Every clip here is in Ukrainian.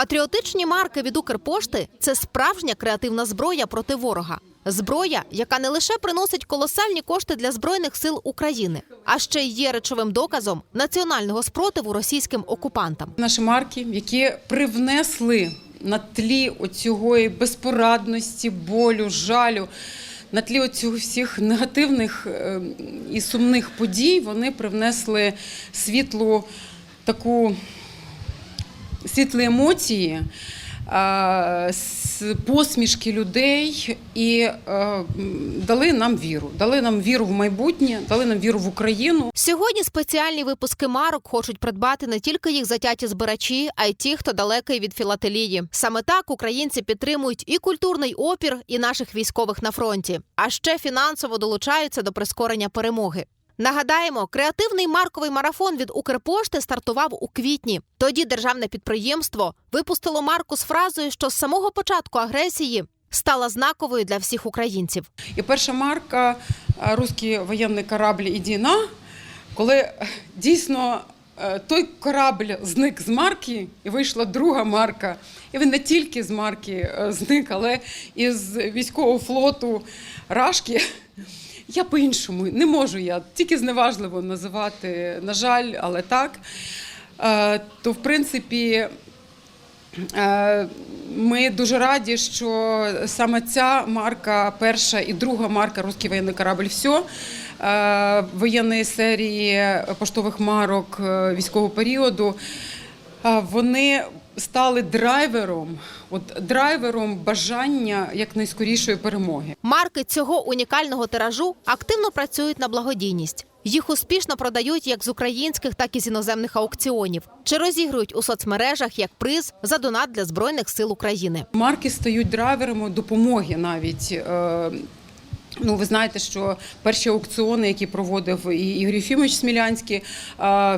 Патріотичні марки від Укрпошти це справжня креативна зброя проти ворога. Зброя, яка не лише приносить колосальні кошти для збройних сил України, а ще й є речовим доказом національного спротиву російським окупантам. Наші марки, які привнесли на тлі оцього безпорадності, болю, жалю, на тлі оцього всіх негативних е, і сумних подій, вони привнесли світлу таку світлі емоції. е, Посмішки людей і е, дали нам віру, дали нам віру в майбутнє, дали нам віру в Україну. Сьогодні спеціальні випуски марок хочуть придбати не тільки їх затяті збирачі, а й ті, хто далекий від філателії. Саме так українці підтримують і культурний опір, і наших військових на фронті, а ще фінансово долучаються до прискорення перемоги. Нагадаємо, креативний марковий марафон від Укрпошти стартував у квітні. Тоді державне підприємство випустило марку з фразою, що з самого початку агресії стала знаковою для всіх українців. І перша марка е, «Русський воєнний корабль «Іди на», коли е, дійсно е, той корабль зник з марки, і вийшла друга марка. І він не тільки з марки зник, але і з військового флоту Рашки. Я по-іншому не можу я тільки зневажливо називати, на жаль, але так. Е, То, в принципі, Е, Ми дуже раді, що саме ця марка, перша і друга марка Руський воєнний корабль все воєнної серії поштових марок е, військового періоду. Е, Вони стали драйвером, от драйвером бажання якнайскорішої перемоги. Марки цього унікального тиражу активно працюють на благодійність. Їх успішно продають як з українських, так і з іноземних аукціонів, чи розігрують у соцмережах як приз за донат для збройних сил України. Марки стають драйверами допомоги навіть. Ну, ви знаєте, що перші аукціони, які проводив і Ігор Єфімович Смілянський,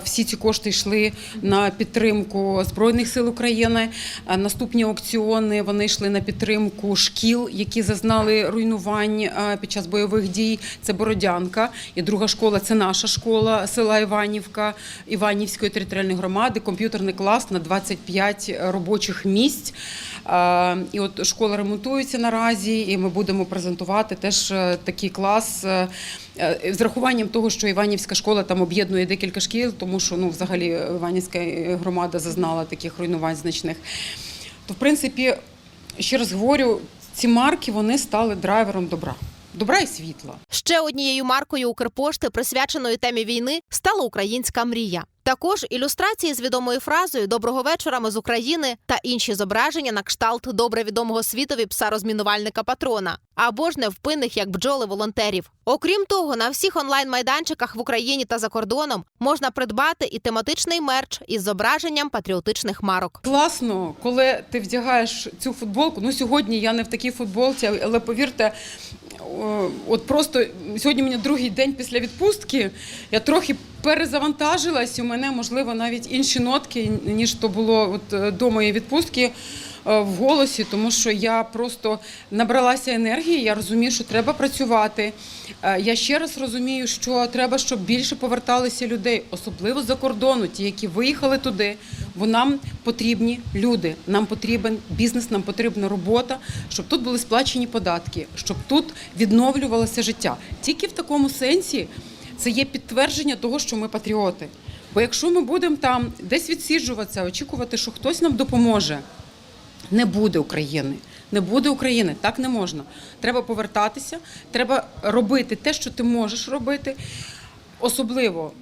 всі ці кошти йшли на підтримку Збройних сил України. Наступні аукціони вони йшли на підтримку шкіл, які зазнали руйнувань під час бойових дій. Це Бородянка. І друга школа це наша школа села Іванівка Іванівської територіальної громади. Комп'ютерний клас на 25 робочих місць. І от школа ремонтується наразі, і ми будемо презентувати теж такий клас е, е, з рахуванням того, що Іванівська школа там об'єднує декілька шкіл, тому що ну взагалі Іванівська громада зазнала таких руйнувань значних. То, в принципі, ще раз говорю, ці марки вони стали драйвером добра, добра і світла. Ще однією маркою Укрпошти, присвяченою темі війни, стала українська мрія. Також ілюстрації з відомою фразою Доброго вечора ми з України та інші зображення на кшталт добре відомого світові пса розмінувальника патрона або ж невпинних як бджоли волонтерів. Окрім того, на всіх онлайн-майданчиках в Україні та за кордоном можна придбати і тематичний мерч із зображенням патріотичних марок. Класно, коли ти вдягаєш цю футболку. Ну сьогодні я не в такій футболці, але повірте, от просто сьогодні мені другий день після відпустки. Я трохи перезавантажилась. У мене можливо навіть інші нотки, ніж то було от е, до моєї відпустки. Е, В голосі, тому що я просто набралася енергії. Я розумію, що треба працювати. Е, Я ще раз розумію, що треба, щоб більше поверталися людей, особливо за кордону, ті, які виїхали туди. Бо нам потрібні люди, нам потрібен бізнес, нам потрібна робота, щоб тут були сплачені податки, щоб тут відновлювалося життя. Тільки в такому сенсі це є підтвердження того, що ми патріоти. Бо якщо ми будемо там десь відсіджуватися, очікувати, що хтось нам допоможе, не буде України. Не буде України, так не можна. Треба повертатися, треба робити те, що ти можеш робити, особливо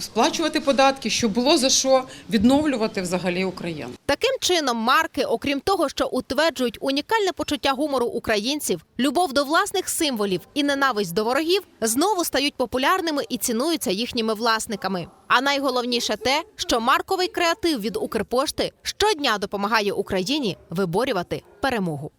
сплачувати податки, щоб було за що відновлювати взагалі Україну. Таким чином, марки, окрім того, що утверджують унікальне почуття гумору українців, любов до власних символів і ненависть до ворогів, знову стають популярними і цінуються їхніми власниками. А найголовніше те, що марковий креатив від Укрпошти щодня допомагає Україні виборювати перемогу.